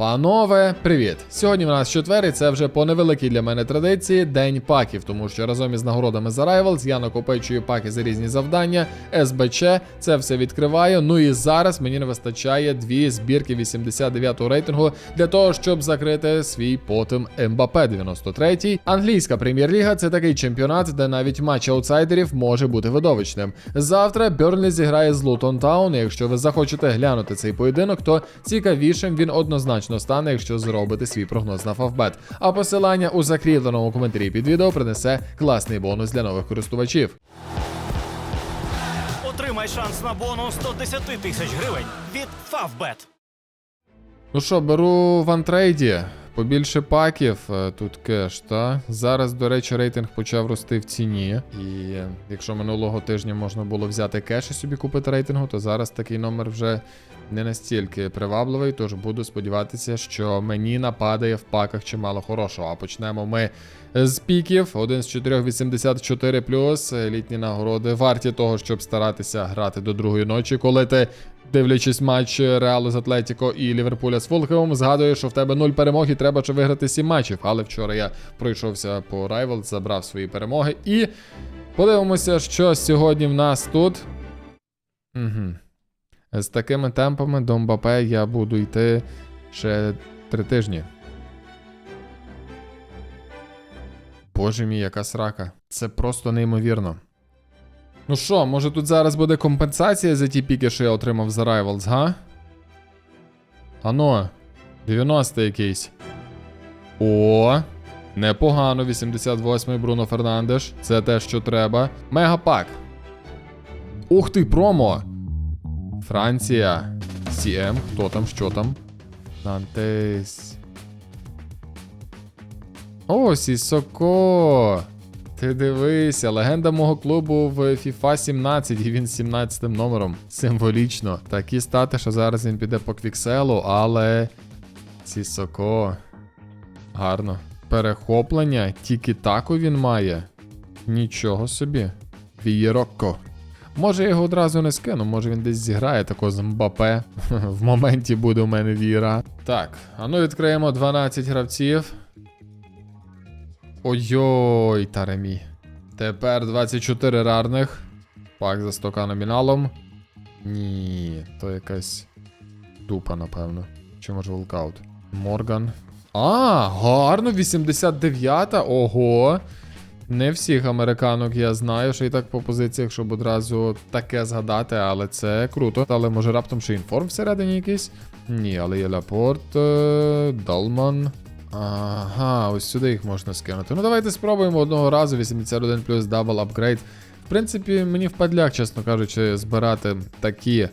Панове, привіт! Сьогодні в нас четвер, і це вже по невеликій для мене традиції день паків, тому що разом із нагородами за Rivals я накопичую паки за різні завдання, СБЧ, це все відкриваю. Ну і зараз мені не вистачає дві збірки 89-го рейтингу для того, щоб закрити свій потім Мбапе 93. Англійська прем'єр-ліга це такий чемпіонат, де навіть матч аутсайдерів може бути видовищним. Завтра Берлі зіграє з Лутон Таун. Якщо ви захочете глянути цей поєдинок, то цікавішим він однозначно стане, якщо зробите свій прогноз на Фавбет. А посилання у закріпленому коментарі під відео принесе класний бонус для нових користувачів. Отримай шанс на бонус 110 тисяч гривень від Favbet. Ну що, беру в антрейді. Побільше паків, е, тут кеш, та зараз, до речі, рейтинг почав рости в ціні. І е, якщо минулого тижня можна було взяти кеш і собі купити рейтингу, то зараз такий номер вже не настільки привабливий. Тож буду сподіватися, що мені нападає в паках чимало хорошого. А почнемо ми з піків. Один з 484 плюс. Літні нагороди варті того, щоб старатися грати до другої ночі, коли ти Дивлячись матч Реалу з Атлетіко і Ліверпуля з Фулхемом, згадую, що в тебе 0 перемог і треба ще виграти 7 матчів. Але вчора я пройшовся по Rivals, забрав свої перемоги. І подивимося, що сьогодні в нас тут. Угу. З такими темпами до Мбапе я буду йти ще 3 тижні. Боже мій, яка срака. Це просто неймовірно. Ну що, може тут зараз буде компенсація за ті піки, що я отримав за Rivals, га? Ано, 90 якийсь. О, непогано, 88-й Бруно Фернандеш. Це те, що треба. Мегапак. Ух ти, промо! Франція. CM, хто там, що там? Нантес. О, Сісоко! Ти дивися, легенда мого клубу в FIFA 17, і він з 17 номером. Символічно. Такі стати, що зараз він піде по квікселу, але. Сісоко. Гарно. Перехоплення, тільки таку він має. Нічого собі. Вієрокко. Може, я його одразу не скину, може він десь зіграє тако з Мбапе. В моменті буде у мене віра. Так, а ну відкриємо 12 гравців. Ой-ой, Таремі. Тепер 24 рарних. Пак за 100к номіналом. Ні, то якась дупа, напевно. Чи може волкаут? Морган. А, гарно, 89-та. Ого. Не всіх американок я знаю, що і так по позиціях, щоб одразу таке згадати, але це круто. Але може раптом ще інформ всередині якийсь? Ні, але є Лапорт, е, Далман. Ага, ось сюди їх можна скинути. Ну давайте спробуємо одного разу 81 плюс дабл апгрейд. В принципі, мені впадляк, чесно кажучи, збирати такі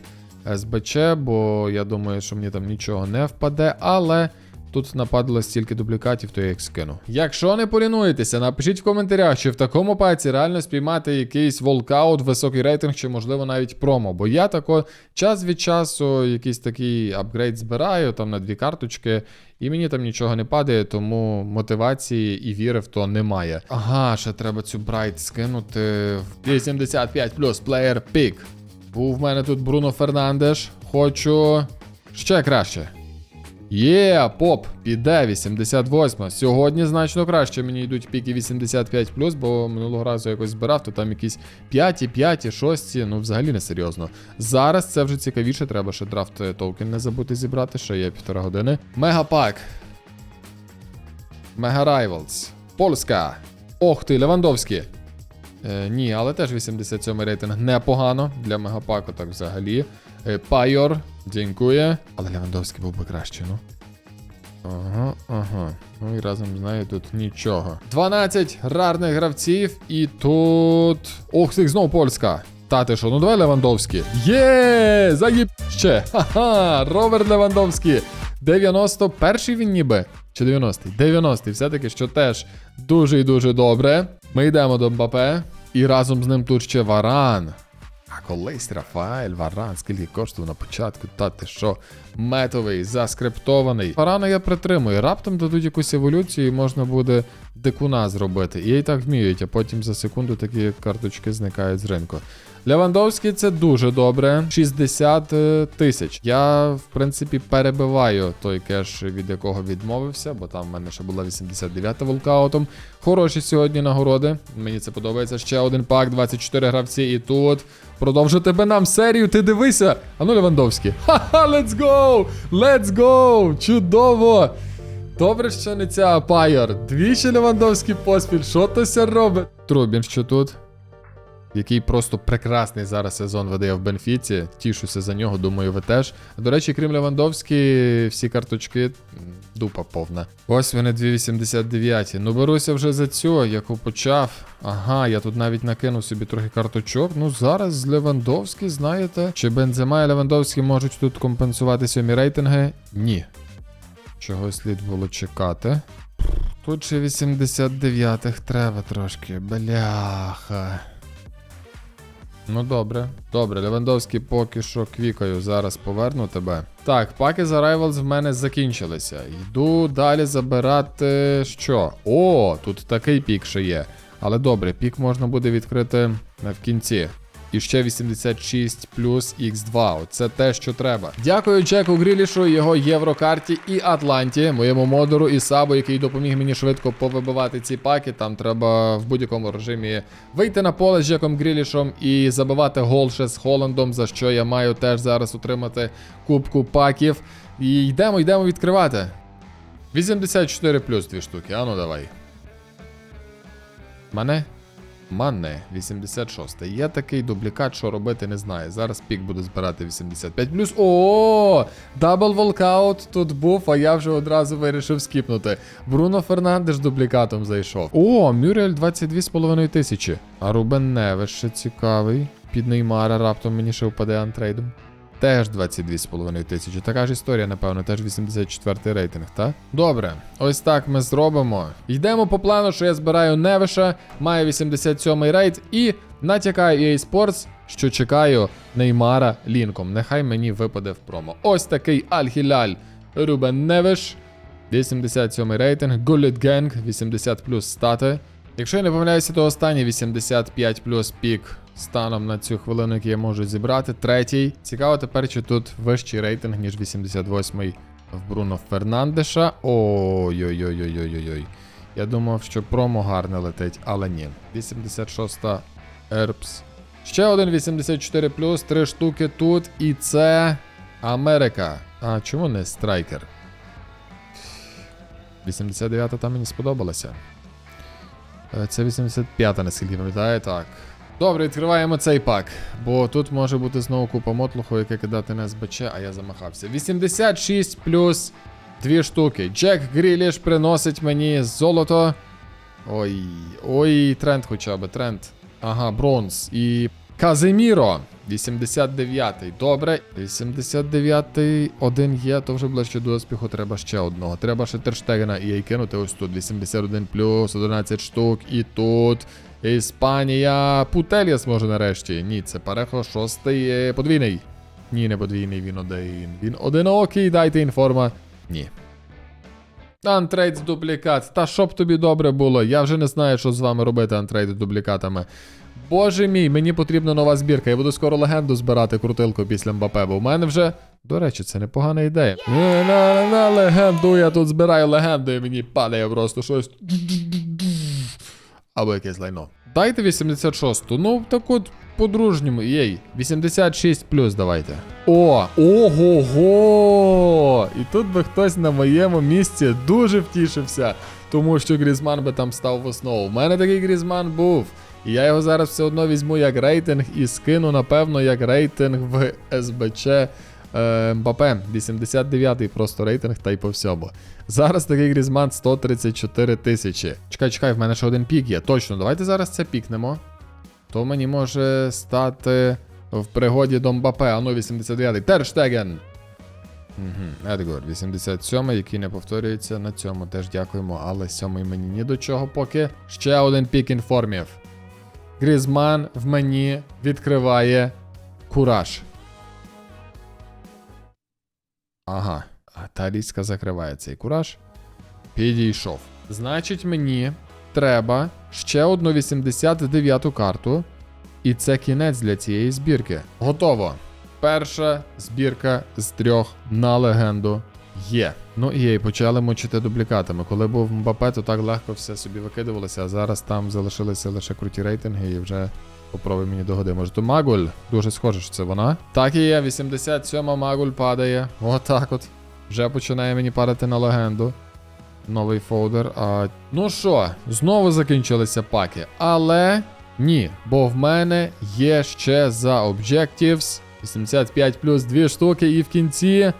СБЧ, бо я думаю, що мені там нічого не впаде, але. Тут нападало стільки дублікатів, то я їх скину. Якщо не полінуєтеся, напишіть в коментарях, чи в такому паці реально спіймати якийсь волкаут, високий рейтинг, чи можливо навіть промо. Бо я тако час від часу якийсь такий апгрейд збираю там на дві карточки, і мені там нічого не падає, тому мотивації і віри в то немає. Ага, ще треба цю брайт скинути. 85 плюс плеєр пік. Був в мене тут Бруно Фернандеш. Хочу ще краще. Є, поп, піде 88. Сьогодні значно краще мені йдуть піки 85, бо минулого разу якось збирав, то там якісь 5, 5, 6, ну взагалі не серйозно. Зараз це вже цікавіше, треба ще драфт е, токен не забути зібрати, ще є півтора години. Мегапак. Мега Rivals. Польська. Ох ти, Левандовський. Е, ні, але теж 87 рейтинг непогано для мегапаку, так взагалі. Е, Пайор, дякую. Але Левандовський був би краще, ну. Ага, ага. Ну і разом з нею тут нічого. 12 рарних гравців, і тут. Ох, цих знову польська. Та ти що, ну давай Левандовський. Є! Заїб ще! Ха-ха! Роберт Левандовський. 91-й він ніби. Чи 90-й? 90-й. Все-таки, що теж дуже і дуже добре. Ми йдемо до Мбапе. І разом з ним тут ще Варан. Колись Рафаель Варан, скільки коштував на початку, та ти що, метовий, заскриптований. Варана я притримую. Раптом дадуть якусь еволюцію і можна буде дикуна зробити. І і так вміють, а потім за секунду такі карточки зникають з ринку. Левандовський це дуже добре. 60 е, тисяч. Я, в принципі, перебиваю той кеш, від якого відмовився, бо там в мене ще була 89-та волкаутом. Хороші сьогодні нагороди. Мені це подобається. Ще один пак, 24 гравці, і тут. Продовжу тебе нам серію, ти дивися. Ану, Левандовський. Ха-ха, let's go! Let's go! Чудово! Добре, що не ця Апайор. Двічі Левандовський поспіль. Що то ся робить? Трубін, що тут? Який просто прекрасний зараз сезон веде в Бенфіці. Тішуся за нього, думаю, ви теж. До речі, крім Левандовський, всі карточки дупа повна. Ось вони 2,89. Ну беруся вже за цю, яку почав. Ага, я тут навіть накинув собі трохи карточок. Ну зараз Левандовський, знаєте, чи Бензема і Левандовський можуть тут компенсувати сьомі рейтинги? Ні. Чого слід було чекати? Тут ще 89-х треба трошки. Бляха. Ну добре, добре, Левандовський поки що квікаю, зараз поверну тебе. Так, паки за Rivals в мене закінчилися. Йду далі забирати що? О, тут такий пік ще є. Але добре, пік можна буде відкрити в кінці. І ще 86 плюс X2. Оце те, що треба. Дякую Джеку Грілішу, його Єврокарті і Атланті, моєму модеру і Сабу, який допоміг мені швидко повибивати ці паки. Там треба в будь-якому режимі вийти на поле з Джеком Грілішем і забивати гол ще з Холландом, за що я маю теж зараз отримати кубку паків. І йдемо, йдемо відкривати. 84 плюс дві штуки. Ану давай. Мене? Манне 86. Є такий дублікат, що робити не знаю. Зараз пік буду збирати 85 плюс. О, дабл волкаут тут був, а я вже одразу вирішив скіпнути. Бруно Фернандеш дублікатом зайшов. О, Мюрель 22,5 тисячі. А Рубен Невеш ще цікавий. Під Неймара раптом мені ще впаде антрейдом. Теж 22,5 тисячі. Така ж історія, напевно, теж 84 рейтинг, так? Добре, ось так ми зробимо. Йдемо по плану, що я збираю Невиша, маю 87 рейт і натякаю EA Sports, що чекаю Неймара лінком. Нехай мені випаде в промо. Ось такий Аль-Хіляль Рубен Невиш. 87 рейтинг, Гуліт Генг, 80 плюс стати. Якщо я не помиляюся, то останній 85 плюс пік станом на цю хвилину, який я можу зібрати. Третій. Цікаво тепер, чи тут вищий рейтинг, ніж 88-й в Бруно Фернандеша. Ой-ой-ой-ой-ой-ой. Я думав, що промо гарне летить, але ні. 86-та Ербс. Ще один 84 плюс, три штуки тут. І це Америка. А чому не страйкер? 89-та там мені сподобалася. Е, Це 85-та, наскільки пам'ятаю, так. Добре, відкриваємо цей пак, бо тут може бути знову купа мотлуху, яке кидати не збече, а я замахався. 86 плюс дві штуки. Джек Гріліш приносить мені золото. Ой, ой, тренд хоча б, тренд. Ага, бронз. І Казиміро. 89-й. Добре. 89-й один є, то вже ближче до успіху треба ще одного. Треба ще Терштегена і кинути ось тут. 81 плюс, 11 штук. І тут. Іспанія. Путеліас може нарешті. Ні, це Парехо, шостий е, подвійний. Ні, не подвійний, він один. Він одинокий, дайте інформа. Ні. Антрейд з дублікат. Та щоб тобі добре було. Я вже не знаю, що з вами робити антрейд з дублікатами. Боже мій, мені потрібна нова збірка. Я буду скоро легенду збирати крутилку після Мбапе, бо в мене вже. До речі, це непогана ідея. На, на, на легенду, я тут збираю легенду і мені падає просто щось. Або якесь лайно. Дайте 86-ту. Ну, так от по-дружньому. Єй, 86 плюс давайте. О, ого-го! І тут би хтось на моєму місці дуже втішився, тому що Грізман би там став в основу. У мене такий Грізман був. І я його зараз все одно візьму як рейтинг і скину, напевно, як рейтинг в СБЧ Мбапе. 89-й просто рейтинг та й по всьому. Зараз такий Грізман 134 тисячі. Чекай, чекай, в мене ще один пік є. Точно, давайте зараз це пікнемо. То мені може стати в пригоді до Мбапе. Ану, 89-й. Терштеген. Угу, Едгор, 87-й, який не повторюється. На цьому теж дякуємо, але сьомий мені ні до чого поки. Ще один пік інформів. Грізман в мені відкриває кураж. Ага. Та різка закриває цей кураж. Підійшов. Значить, мені треба ще одну 89-ту карту. І це кінець для цієї збірки. Готово. Перша збірка з трьох на легенду є. Ну і почали мочити дублікатами. Коли був Мбапе, то так легко все собі викидувалося, а зараз там залишилися лише круті рейтинги і вже попробуй мені догоди. Може, то Магуль? Дуже схоже, що це вона. Так і є, 87-ма Магуль падає. Отак от. Вже починає мені падати на легенду. Новий фолдер. А... Ну що, знову закінчилися паки. Але ні, бо в мене є ще за Objectives 85 плюс 2 штуки, і в кінці.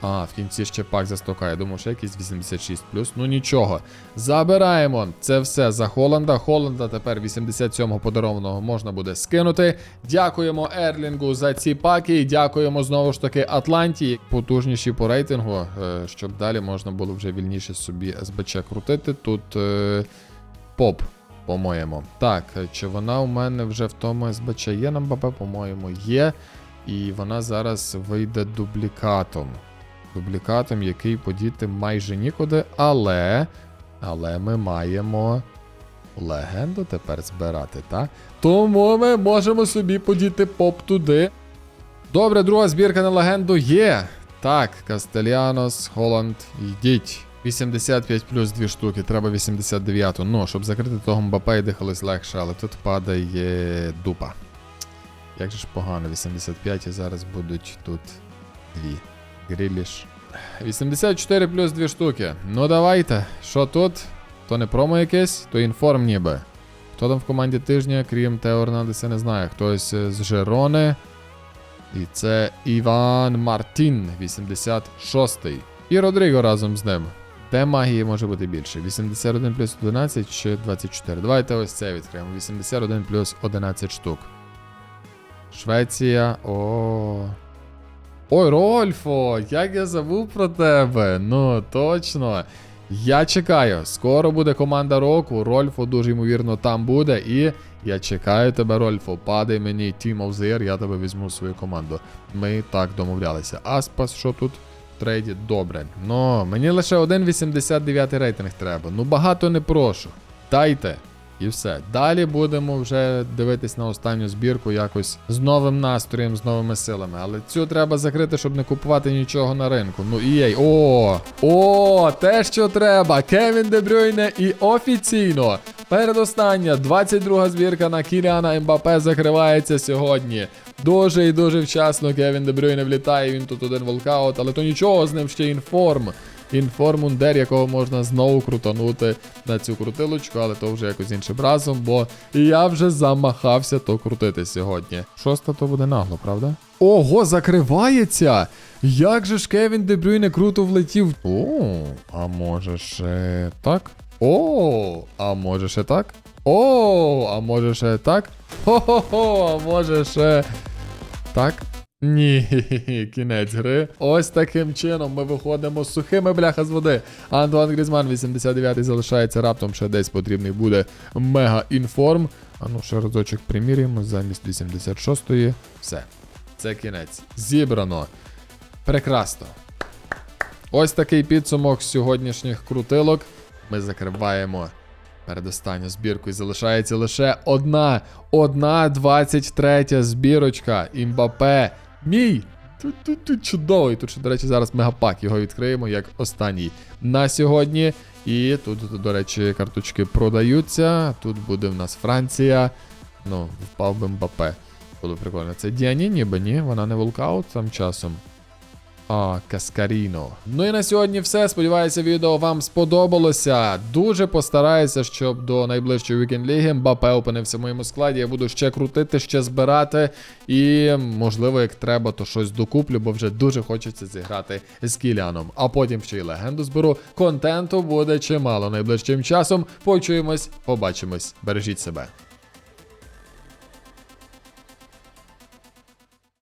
А, в кінці ще пак за 100 Я думав, ще якийсь 86 плюс. Ну нічого. Забираємо це все за Холланда. Холланда тепер 87-го подарованого можна буде скинути. Дякуємо Ерлінгу за ці паки. Дякуємо знову ж таки Атланті. Потужніші по рейтингу, е, щоб далі можна було вже вільніше собі СБЧ крутити. Тут е, поп. По-моєму. Так, е, чи вона у мене вже в тому СБЧ є на МБП, по-моєму, є. І вона зараз вийде дублікатом. Дублікатом, який подіти майже нікуди, але. Але ми маємо легенду тепер збирати, так? Тому ми можемо собі подіти поп туди. Добре, друга збірка на легенду є. Так, Кастельянос, Холланд, йдіть. 85 плюс 2 штуки, треба 89. Ну, щоб закрити того Мбапе і дихалось легше, але тут падає дупа. Як же ж погано, 85 і зараз будуть тут дві. Гріліш. 84 плюс 2 штуки. Ну давайте. Що тут? То не промо якесь, то інформ ніби. Хто там в команді тижня, крім Тео Орнандеса, не знаю. Хтось е, з Жерони. І це Іван Мартін, 86-й. І Родріго разом з ним. Де магії може бути більше? 81 плюс 11 чи 24? Давайте ось це відкриємо. 81 плюс 11 штук. Швеція. О. Ой, Рольфо! Як я забув про тебе. Ну, точно. Я чекаю. Скоро буде команда року. Рольфо дуже ймовірно там буде. І я чекаю тебе, Рольфо. Падай мені Team of the Year, я тебе візьму в свою команду. Ми так домовлялися. Аспас, що тут? Трейді добре. Ну, мені лише 1,89 рейтинг треба. Ну багато не прошу. Дайте. І все. Далі будемо вже дивитись на останню збірку якось з новим настроєм, з новими силами. Але цю треба закрити, щоб не купувати нічого на ринку. Ну і єй. О! О, те, що треба. Кевін Дебрюйне і офіційно. Передостання 22 збірка на Кіліана Ембапе закривається сьогодні. Дуже і дуже вчасно Кевін Дебрюйне влітає. Він тут один волкаут, але то нічого з ним ще інформ. Інформундер, якого можна знову крутанути на цю крутилочку, але то вже якось іншим разом, бо я вже замахався то крутити сьогодні. Шоста то буде нагло, правда? Ого, закривається! Як же ж Кевін Дебрюйне круто влетів. О, а може ще так? О, а може ще так? О, а може ще так? Хо-хо-хо, а може ще так? Ні, кінець гри. Ось таким чином ми виходимо з сухими бляха з води. Антуан Грізман 89-й залишається раптом, ще десь потрібний буде мега інформ. А ну ще разочок приміряємо замість 86-ї. Все. Це кінець. Зібрано. Прекрасно. Ось такий підсумок сьогоднішніх крутилок. Ми закриваємо передостанню збірку і залишається лише одна, одна 23 збірочка. Імбапе. Мій. Тут, чудовий. Тут ще, до речі, зараз мегапак його відкриємо як останній на сьогодні. І тут, до речі, карточки продаються. Тут буде в нас Франція. Ну, впав би Мбапе. Було прикольно. Це Діані, ніби ні, вона не волкаут там часом. А, Каскаріно. Ну і на сьогодні все. Сподіваюся, відео вам сподобалося. Дуже постараюся, щоб до найближчої вікенд ліги Мбапе опинився в моєму складі. Я буду ще крутити, ще збирати. І, можливо, як треба, то щось докуплю, бо вже дуже хочеться зіграти з Кіліаном. А потім ще й легенду зберу. Контенту буде чимало найближчим часом. Почуємось, побачимось. Бережіть себе.